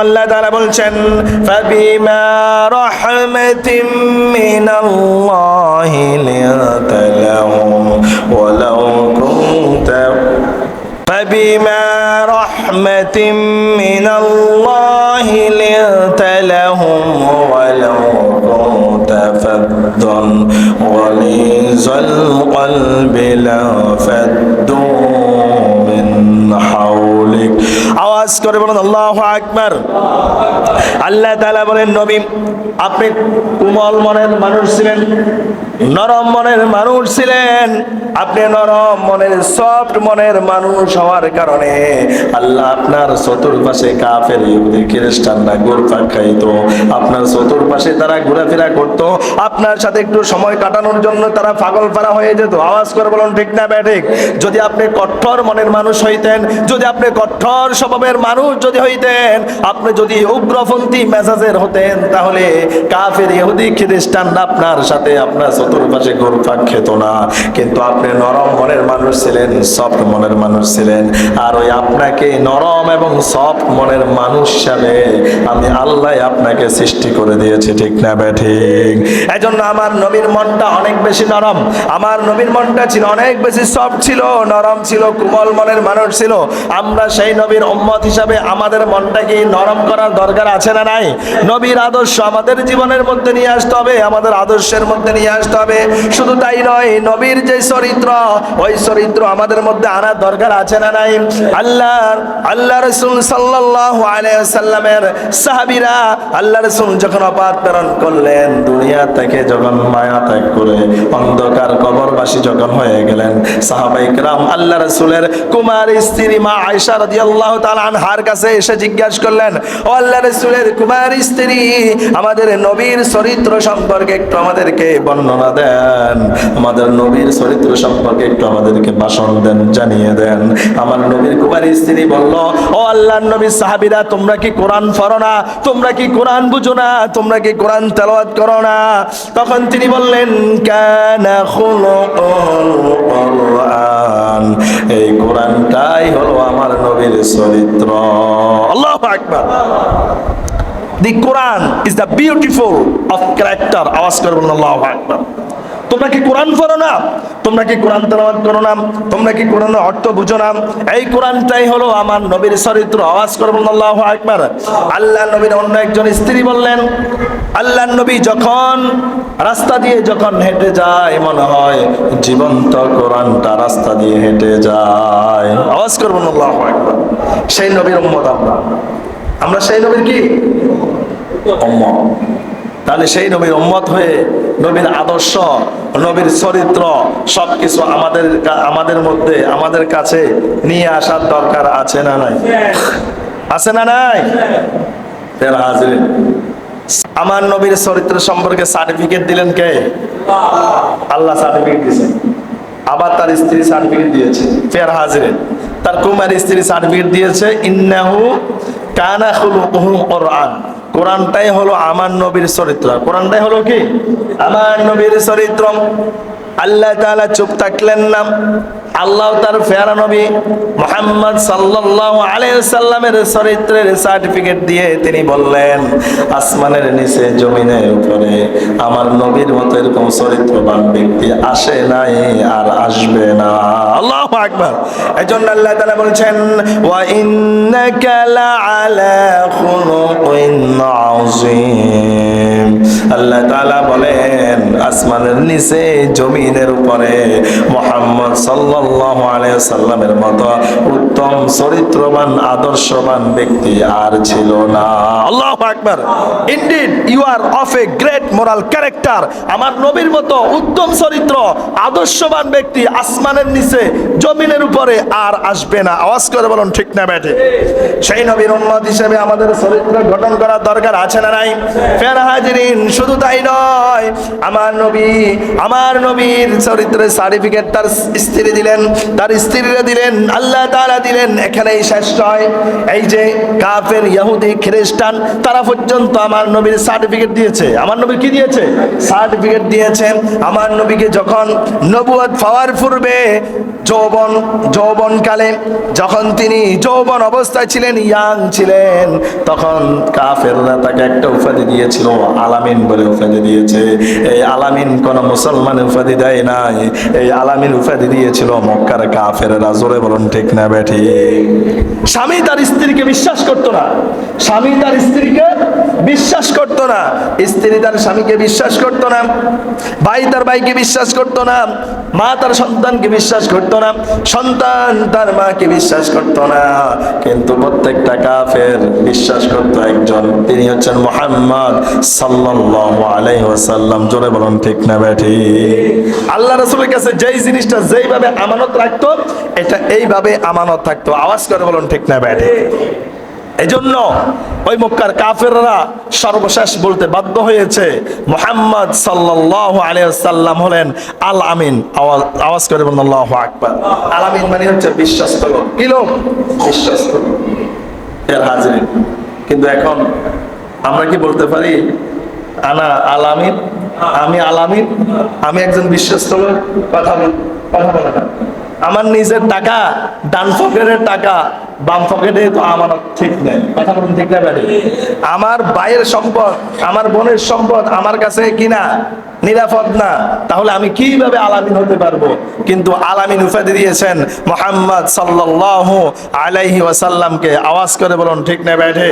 الله تعالى بلشن فبما رحمة من الله لنت لهم ولو كنت فبما رحمة من الله لنت لهم ولو كنت فضا غليظ القلب لافت আওয়াজ করে বলুন, আল্লাহু আকবার। আল্লাহ তাআলা বলেন, নবী, আপনি কোমল মনের মানুষ ছিলেন, নরম মনের মানুষ ছিলেন। আপনি নরম মনের, সফট মনের মানুষ হওয়ার কারণে আল্লাহ আপনার চতুর্পাশে কাফের, ইহুদি, খ্রিস্টানরা গোরফা খাইতো। আপনার চতুর্পাশে তারা ঘোরাফেরা করত। আপনার সাথে একটু সময় কাটানোর জন্য তারা পাগল পারা হয়ে যেত। আওয়াজ করে বলুন, ঠিক না ব্যাঠিক যদি আপনি কঠোর মনের মানুষ হইতেন, যদি আপনি কঠোর স্বভাবের মানুষ যদি হইতেন, আপনি যদি উগ্রপন্থী মেজাজের হতেন, তাহলে কাফের ইহুদি খ্রিস্টানরা আপনার সাথে আপনার চতুর্পাশে গোরফা খেত না। কিন্তু আপনি নরম মনের মানুষ ছিলেন সফট মনের মানুষ ছিলেন। আর ওই আপনাকে নরম এবং সফট মনের মানুষ হিসাবে আমি আল্লাহ আপনাকে সৃষ্টি করে দিয়েছি, ঠিক না ব্যাঠিক এজন্য আমার নবীর মনটা অনেক বেশি নরম। আমার নবীর মনটা ছিল অনেক বেশি সফট ছিল, নরম ছিল, কোমল মনের মানুষ ছিল। আমরা সেই নবীর উম্মত হিসাবে আমাদের মনটাকে নরম করার দরকার আছে না নাই? নবীর আদর্শ আমাদের জীবনের মধ্যে নিয়ে আসতে হবে, আমাদের আদর্শের মধ্যে নিয়ে আসতে হবে। শুধু তাই নয়, নবীর যে চরিত্র, ওই চরিত্র আমাদের মধ্যে আনার দরকার আছে না নাই? আল্লাহ আল্লাহ রসুল সাল্লাহ আলাইসাল্লামের সাহাবিরা আল্লাহ রসুল যখন অপাত প্রেরণ করলেন, দুনিয়া থেকে যখন মায়া ত্যাগ করে অন্ধকার কবরবাসী যখন হয়ে গেলেন, সাহাবাইকরাম আল্লাহ রসুলের কুমার স্ত্রী মা আয়সা রাজি আল্লাহ তালা আনহার কাছে এসে জিজ্ঞাসা করলেন, ও আল্লাহ রসুলের কুমার স্ত্রী, আমাদের নবীর চরিত্র সম্পর্কে একটু আমাদেরকে বর্ণনা দেন। আমাদের নবীর চরিত্র সম্পর্কে একটু আমাদেরকে ভাষণ দেন, জানিয়ে দেন। আমার নবীর কুমারী স্ত্রী বলল, ও আল্লাহর নবী, সাহাবীরা, তোমরা কি কোরআন ফরো না? তোমরা কি কোরআন বুঝো না? তোমরা কি কোরআন তেলাওয়াত করো না? তখন তিনি বললেন, কানা এই কোরআনটাই হলো নবীর চরিত্র আল্লাহ আকবার। The Quran is the beautiful of character আওয়াজ করবেন আল্লাহু আকবার। তোমরা কি কোরআন পড়ো না? তোমরা কি কোরআন তেলাওয়াত করো না? তোমরা কি কোরআনের অর্থ বুঝো না? এই কোরআনটাই হলো আমার নবীর চরিত্র। আওয়াজ করে বলুন, আল্লাহু আকবার। আল্লাহ নবীর অন্য একজন স্ত্রী বললেন, আল্লাহ নবী যখন রাস্তা দিয়ে যখন হেঁটে যায়, মনে হয় জীবন্ত কোরআনটা রাস্তা দিয়ে হেঁটে যায়। আওয়াজ করে বলুন, আল্লাহু আকবার। সেই নবীর উম্মত আমরা। আমরা সেই নবীর কি? উম্মত। তাহলে সেই নবীর উম্মত হয়ে নবীর আদর্শ, নবীর চরিত্র সবকিছু আমাদের আমাদের মধ্যে, আমাদের কাছে নিয়ে আসার দরকার আছে না নাই? আছে না নাই? আমার নবীর চরিত্র সম্পর্কে সার্টিফিকেট দিলেন কে? আল্লাহ সার্টিফিকেট দিয়েছেন আবার তার স্ত্রী সার্টিফিকেট দিয়েছে। ফের হাজিরে তার কুমার স্ত্রী সার্টিফিকেট দিয়েছে, ইন্নাহু কানা হলো কোরআন। কোরআনটাই হলো আমার নবীর চরিত্র। কোরআনটাই হলো কি? আমার নবীর চরিত্র। আল্লাহ তাআলা চুপ থাকলেন না। আল্লাহ তার ফেরা নবী মোহাম্মদ সাল্লাল্লাহু আলাইহি সাল্লামের চরিত্রের সার্টিফিকেট দিয়ে তিনি বললেন, আসমানের নিচে, জমিনের উপরে আমার নবীর মতো এরকম চরিত্রবান ব্যক্তি আসে নাই আর আসবে না। আল্লাহ আকবার। জন্য আল্লাহ তালা বলছেন, ওয়া ইন্নাকা লাআলা খুলুকিন আযীম। আল্লাহ তালা বলেন, আসমানের নিচে, জমিনের উপরে মোহাম্মদ সাল্লাল্লাহু আলাইহি সাল্লামের মতো উত্তম চরিত্রবান, আদর্শবান ব্যক্তি আর ছিল না। আল্লাহু আকবার। Indeed you are of a great moral character আমার নবীর মতো উত্তম চরিত্র, আদর্শবান ব্যক্তি আসমানের নিচে, জমিনের উপরে আর আসবে না। আওয়াজ করে বলুন, ঠিক না ব্যাটে? সেই নবীর উম্মত হিসেবে আমাদের চরিত্র গঠন করার দরকার আছে না নাই? ফের হাজিরিন শুধু তাই নয়, আমার নবী, আমার নবীর চরিত্রের সার্টিফিকেট তার স্ত্রী দিলেন, তার স্ত্রীরা দিলেন, আল্লাহ তাআলা দিলেন, এখানেই শেষ নয় এই যে কাফের ইয়াহুদি খ্রিস্টান, তারা পর্যন্ত আমার নবীর সার্টিফিকেট দিয়েছে। আমার নবী কি দিয়েছে? সার্টিফিকেট দিয়েছে আমার নবীকে যখন নবুয়ত পাওয়ার পূর্বে যৌবন, যৌবনকালে যখন তিনি যৌবন অবস্থায় ছিলেন, ইয়াং ছিলেন, তখন কাফেররা তাকে একটা উপাধি দিয়েছিল, আলামিন। বলে উপাধি দিয়েছে। এই আলামিন কোন মুসলমান উপাধি দেয় নাই। এই আলামিন উপাধি দিয়েছিল মক্কার কাফেররা। জোরে বলুন, ঠিক না বেঠি স্বামী তার স্ত্রীকে বিশ্বাস করতো না। স্বামী তার স্ত্রীকে বিশ্বাস করতো না। স্ত্রী তার স্বামীকে বিশ্বাস করতো না। ভাই তার ভাইকে বিশ্বাস করতো না। মা তার সন্তানকে বিশ্বাস করতো না। সন্তান তার মাকে বিশ্বাস করতো না। কিন্তু প্রত্যেকটা কাফের বিশ্বাস করতো একজন। তিনি হচ্ছেন মোহাম্মদ সাল্লাল্লাহু জোরে বলুন ঠিক না কাছে যেই জিনিসটা যেইভাবে আমানত রাখতো, এটা এইভাবে আমানত থাকতো। আওয়াজ করে বলুন ঠিক না ওই কাফেররা সর্বশেষ বলতে বাধ্য হয়েছে, মোহাম্মদ সাল্লাল্লাহু আলাইহি সাল্লাম হলেন আল আমিন আওয়াজ করে বলুন আল্লাহু আকবার। আল আমিন মানে হচ্ছে বিশ্বস্ত লোক। বিশ্বস্ত কিন্তু এখন আমরা কি বলতে পারি? আনা আলামিন আমি আলামিন আমি একজন বিশ্বস্ত লোক, কথা কথা আমার নিজের টাকা, ডান পকেটের টাকা, বাম পকেটে তো আমার ঠিক নেই। কথা বলুন ঠিক না ব্যাডি আমার ভাইয়ের সম্পদ, আমার বোনের সম্পদ আমার কাছে কিনা, নিরাপদ না, তাহলে আমি কীভাবে আলামিন হতে পারব? কিন্তু আলামিন উপাধি দিয়েছেন মোহাম্মদ সাল্লাল্লাহু আলাইহি ওয়াসাল্লামকে। আওয়াজ করে বলুন ঠিক না ব্যাঠে